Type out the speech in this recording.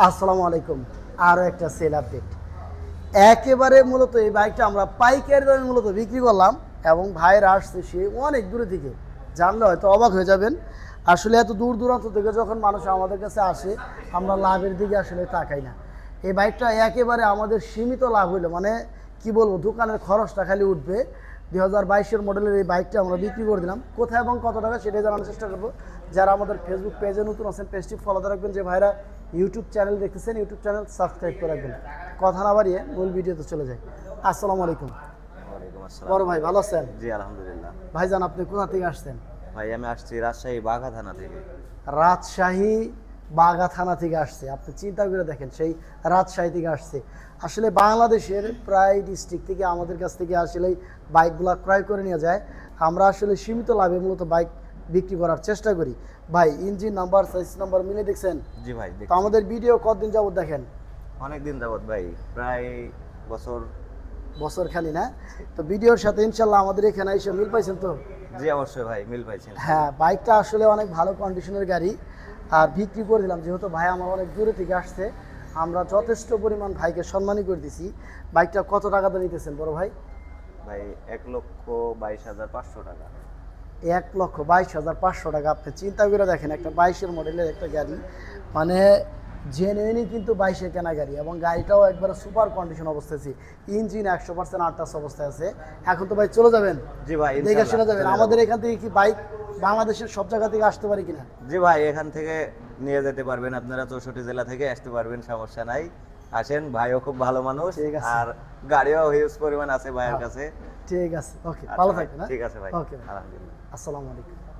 আসসালামু আলাইকুম। আরও একটা সেল আপডেট একেবারে মূলত এই বাইকটা আমরা পাইকারি দামে মূলত বিক্রি করলাম এবং ভাইয়ের আসছে সে অনেক দূরে থেকে জানলে হয়তো অবাক হয়ে যাবেন। আসলে এত দূর দূরান্ত থেকে যখন মানুষ আমাদের কাছে আসে, আমরা লাভের দিকে আসলে তাকাই না। এই বাইকটা একেবারে আমাদের সীমিত লাভ হইল। মানে কি বলব, দোকানের খরচটা খালি উঠবে। দুই হাজার বাইশের মডেলের এই বাইকটা আমরা বিক্রি করে দিলাম। কোথায় এবং কত টাকা সেটাই জানানোর চেষ্টা করব। যারা আমাদের ফেসবুক পেজে নতুন আছেন পেজটি ফলো রাখবেন। যে ভাইরা ইউটিউব চ্যানেল দেখতেছেন ইউটিউব চ্যানেল সাবস্ক্রাইব করে রাখবেন। কথা না বাড়িয়ে মূল ভিডিওতে চলে যায় আসসালামু আলাইকুম। বড় ভাই ভালো আছেন? জি আলহামদুলিল্লাহ। ভাইজান আপনি কোথা থেকে আসছেন? ভাই আমি আসছি রাজশাহী বাঘা থানা থেকে। রাজশাহী বাগা থানা থেকে আসছে। আপনি চিন্তা করে দেখেন সেই রাজশাহী থেকে আসছে। আসলে বাংলাদেশের প্রায় ডিস্ট্রিক্ট থেকে আমাদের কাছ থেকে আসলে বাইকগুলো ক্রয় করে নিয়ে যায়। আমরা আসলে সীমিত লাভে মূলত বাইক বিক্রি করার চেষ্টা করি। ভাই ইঞ্জিন নাম্বার সাইজ নাম্বার মিলে দেখছেন? জি ভাই তো আমাদের ভিডিও কতদিন যাবত দেখেন? অনেক দিন যাবত ভাই প্রায় বছর। বছর খালি না? তো ভিডিওর সাথে ইনশাল্লাহ আমাদের এখানে এসে মিল পাইছেন তো? জি অবশ্যই ভাই মিল পাইছেন। হ্যাঁ বাইকটা আসলে অনেক ভালো কন্ডিশনের গাড়ি। আর বিক্রি করে দিলাম যেহেতু ভাই আমার অনেক দূরে থেকে আসছে আমরা যথেষ্ট পরিমাণ ভাইকে সম্মানই করে দিছি। বাইকটা কত টাকাতে নিতেছেন বড় ভাই? ভাই এক লক্ষ বাইশ হাজার পাঁচশো টাকা। এক লক্ষ বাইশ হাজার পাঁচশো টাকা। আপনি চিন্তা করে দেখেন একটা বাইশের মডেলের একটা গাড়ি মানে জেনুইনই কিন্তু বাইশে কেনা গাড়ি এবং গাড়িটাও একবারে সুপার কন্ডিশন অবস্থায় আছে। ইঞ্জিন একশো পার্সেন্ট আটটাস অবস্থায় আছে। এখন তো ভাই চলে যাবেন? জি ভাই দেখে শুনে যাবেন। আমাদের এখান থেকে কি বাইক বাংলাদেশের সব জায়গা থেকে আসতে পারি কিনা? জি ভাই এখান থেকে নিয়ে যেতে পারবেন আপনারা চৌষট্টি জেলা থেকে আসতে পারবেন সমস্যা নাই। আসেন ভাইও খুব ভালো মানুষ। আর গাড়িও হিউজ পরিমাণ আছে ভাইয়ের কাছে। ঠিক আছে ওকে ভালো ভাই, থাকবেন হ্যাঁ? ঠিক আছে ভাই। ওকে আলহামদুলিল্লাহ। আসসালামু আলাইকুম।